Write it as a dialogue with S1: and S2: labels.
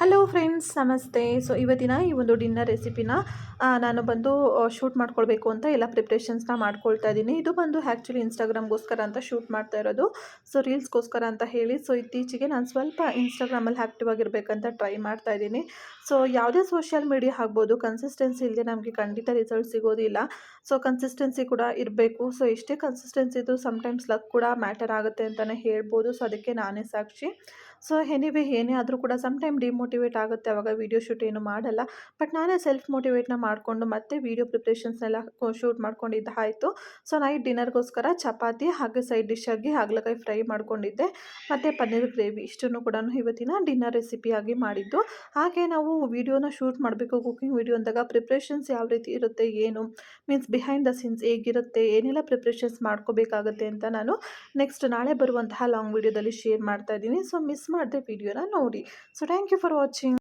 S1: Hello friends ನಮಸ್ತೆ. So ಇವತ್ತಿನ ಈ ಒಂದು ಡಿನ್ನರ್ ರೆಸಿಪಿನ ನಾನು ಬಂದು ಶೂಟ್ ಮಾಡ್ಕೊಳ್ಬೇಕು ಅಂತ ಎಲ್ಲ ಪ್ರಿಪ್ರೇಷನ್ಸ್ನ ಮಾಡ್ಕೊಳ್ತಾ ಇದ್ದೀನಿ. ಇದು ಬಂದು ಆ್ಯಕ್ಚುಲಿ ಇನ್ಸ್ಟಾಗ್ರಾಮ್ಗೋಸ್ಕರ ಅಂತ ಶೂಟ್ ಮಾಡ್ತಾ ಇರೋದು. ಸೊ ರೀಲ್ಸ್ಗೋಸ್ಕರ ಅಂತ ಹೇಳಿ ಸೊ ಇತ್ತೀಚೆಗೆ ನಾನು ಸ್ವಲ್ಪ ಇನ್ಸ್ಟಾಗ್ರಾಮಲ್ಲಿ ಆ್ಯಕ್ಟಿವ್ ಆಗಿರ್ಬೇಕಂತ ಟ್ರೈ ಮಾಡ್ತಾ ಇದ್ದೀನಿ. ಸೊ ಯಾವುದೇ ಸೋಷಿಯಲ್ ಮೀಡಿಯಾ ಆಗ್ಬೋದು ಕನ್ಸಿಸ್ಟೆನ್ಸಿ ಇಲ್ಲದೆ ನಮಗೆ ಖಂಡಿತ ರಿಸಲ್ಟ್ ಸಿಗೋದಿಲ್ಲ. ಸೊ ಕನ್ಸಿಸ್ಟೆನ್ಸಿ ಕೂಡ ಇರಬೇಕು. ಸೊ ಎಷ್ಟೇ ಕನ್ಸಿಸ್ಟೆನ್ಸಿ ಇದ್ದು ಸಮ್ಟೈಮ್ಸ್ ಲಕ್ ಕೂಡ ಮ್ಯಾಟರ್ ಆಗುತ್ತೆ ಅಂತಲೇ ಹೇಳ್ಬೋದು. ಸೊ ಅದಕ್ಕೆ ನಾನೇ ಸಾಕ್ಷಿ. ಸೊ ಎನಿವೆ ಏನೇ ಆದರೂ ಕೂಡ ಸಮ್ ಟೈಮ್ ಡಿಮೋಟಿವೇಟ್ ಆಗುತ್ತೆ, ಅವಾಗ ವೀಡಿಯೋ ಶೂಟ್ ಏನು ಮಾಡಲ್ಲ. ಬಟ್ ನಾನೇ ಸೆಲ್ಫ್ ಮೋಟಿವೇಟ್ನ ಮಾಡಿಕೊಂಡು ಮತ್ತೆ ವೀಡಿಯೋ ಪ್ರಿಪ್ರೇಷನ್ಸ್ನೆಲ್ಲ ಶೂಟ್ ಮಾಡ್ಕೊಂಡಿದ್ದು ಆಯಿತು. ಸೊ ನೈಟ್ ಡಿನ್ನರ್ಗೋಸ್ಕರ ಚಪಾತಿ ಹಾಗೆ ಸೈಡ್ ಡಿಶ್ ಆಗಿ ಹಾಗಲಕಾಯಿ ಫ್ರೈ ಮಾಡ್ಕೊಂಡಿದ್ದೆ. ಮತ್ತು ಪನ್ನೀರ್ ಗ್ರೇವಿ ಇಷ್ಟನ್ನು ಕೂಡ ಇವತ್ತಿನ ಡಿನ್ನರ್ ರೆಸಿಪಿಯಾಗಿ ಮಾಡಿದ್ದು. ಹಾಗೆ ನಾವು ವೀಡಿಯೋನ ಶೂಟ್ ಮಾಡಬೇಕು ಕುಕಿಂಗ್ ವೀಡಿಯೋ ಅಂದಾಗ ಪ್ರಿಪ್ರೇಷನ್ಸ್ ಯಾವ ರೀತಿ ಇರುತ್ತೆ, ಏನು? ಮೀನ್ಸ್ ಬಿಹೈಂಡ್ ದ ಸೀನ್ಸ್ ಹೇಗಿರುತ್ತೆ, ಏನೆಲ್ಲ ಪ್ರಿಪ್ರೇಷನ್ಸ್ ಮಾಡ್ಕೋಬೇಕಾಗುತ್ತೆ ಅಂತ ನಾನು ನೆಕ್ಸ್ಟ್ ನಾಳೆ ಬರುವಂತಹ ಲಾಂಗ್ ವೀಡಿಯೋದಲ್ಲಿ ಶೇರ್ ಮಾಡ್ತಾ ಇದ್ದೀನಿ. ಸೊ ಮಿಸ್ ಮಾಡದೆ ವಿಡಿಯೋನ ನೋಡಿ. So thank you for watching